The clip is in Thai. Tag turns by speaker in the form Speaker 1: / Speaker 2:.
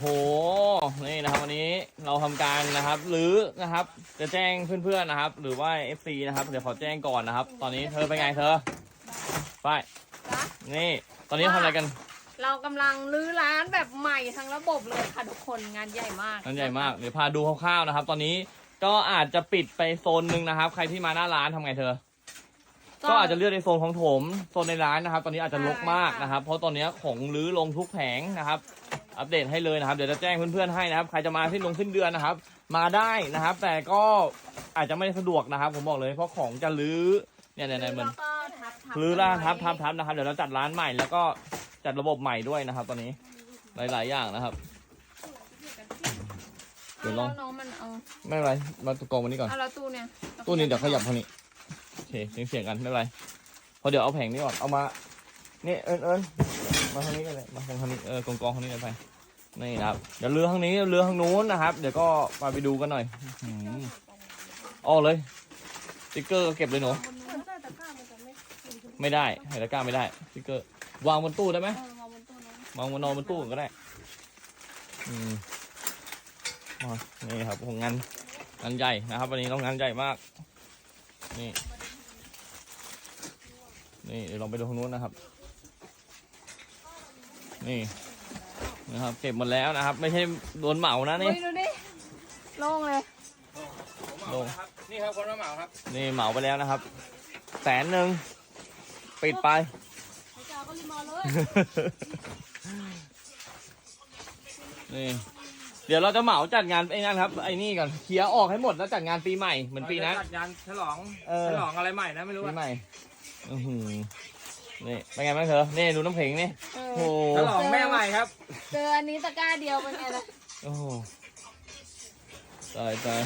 Speaker 1: โห นี่นะครับวันนี้เราทำการนะครับหรือนะครับ จะแจ้งเพื่อนๆนะครับ หรือว่า FC นะครับเดี๋ยวขอแจ้งก่อนนะครับ ตอนนี้เธอเป็นไงเธอไป
Speaker 2: จ๊ะ
Speaker 1: นี่ ตอนนี้ทำอะไรกัน
Speaker 2: เรากำลังรื้อร้านแบบใหม่ทั้งระบบเลยค่ะทุกคนงานใหญ่มาก
Speaker 1: นั่นใหญ่มากเดี๋ยวพาดูคร่าวๆนะครับ ตอนนี้ก็อาจจะปิดไปโซนหนึ่งนะครับ ใครที่มาหน้าร้านทำไงเธอ ก็อาจจะเลือกในโซนของโถมโซนในร้านนะครับ ตอนนี้อาจจะรกมากนะครับ เพราะตอนนี้ของรื้อลงทุกแผงนะครับ อัปเดตให้เลยนะครับ เดี๋ยวจะแจ้งเพื่อนๆให้นะครับ ใครจะมาสิ้นลงสิ้นเดือนนะครับ มาได้นะครับ แต่ก็อาจจะไม่สะดวกนะครับ ผมบอกเลยเพราะของจะรื้อเนี่ยเนี่ยเนี่ยเหมือน
Speaker 2: แล้วก็ทับทับ
Speaker 1: รื้อร้านทับทับทับนะครับ เดี๋ยวเราจัดร้านใหม่แล้วก็จัดระบบใหม่ด้วยนะครับ ตอนนี้หลายๆอย่างนะครับ เดี๋ยวลอง
Speaker 2: อาแน้องมันเอา
Speaker 1: ไม่เป็นไรมาตุกองวันนี้ก่อน
Speaker 2: เอาแล้วตู้เนี่ย
Speaker 1: ตู้นี้เดี๋ยวขยับทางนี้โอเคเสียงเสียงกันไม่เป็นไรเพราะเดี๋ยวเอาแผงนี้ก่อนเอามา นี่เอิญเอิญ มาทางนี้กันเลยมาทางนี้เออกองกองทางนี้กันไปนี่นะครับเดี๋ยวเรือทางนี้เรือทางนู้นนะครับ เดี๋ยวก็มาไปดูกันหน่อยอือเลยสติ๊กเกอร์ก็เก็บเลยหนูไม่ได้ให้ตะกร้าไม่ได้สติ๊กเกอร์ วางบนตู้ได้ไหม
Speaker 2: เออเอาบนตู้นั้น
Speaker 1: วางบนนอนบนตู้ก็ได้อืมอ๋อนี่ครับของงานงานใหญ่นะครับ วันนี้ต้องงานใหญ่มาก นี่ นี่เดี๋ยวลองไปดูทางนู้นนะครับ นี่นะครับเก็บหมดแล้วนะครับ ไม่ใช่โดนเหมานะนี่
Speaker 2: เฮ้ยดูดิโล่งเลย
Speaker 1: ลง
Speaker 3: นี่ครับคนรับเหมาครับ
Speaker 1: นี่เหมาไปแล้วนะครับแสนหนึ่งปิดไป
Speaker 2: ก็รีบมาเลย
Speaker 1: นี่เดี๋ยวเราจะเหมาจัดงานไอ้นั่นครับไอ้นี่ก่อนเคลียร์ออกให้หมดแล้วจัดงานปีใหม่เหมือนปีนั้น
Speaker 3: จัดงานฉลอง
Speaker 1: เออ
Speaker 3: ฉลองอะไรใหม่นะไม่รู้
Speaker 1: ปี
Speaker 3: อะ
Speaker 1: ใหม่อือหือ นี่เป็นไงบ้างเธอ นี่ดูน้ำเพลงนี่
Speaker 2: เอ
Speaker 1: โอ้
Speaker 2: อ
Speaker 1: โห
Speaker 3: ฉลองแม่ใหม่ครับ
Speaker 2: เจออันนี้ตะกร้าเดียวเป็นไงล่ะ
Speaker 1: โอ้โหตายตาย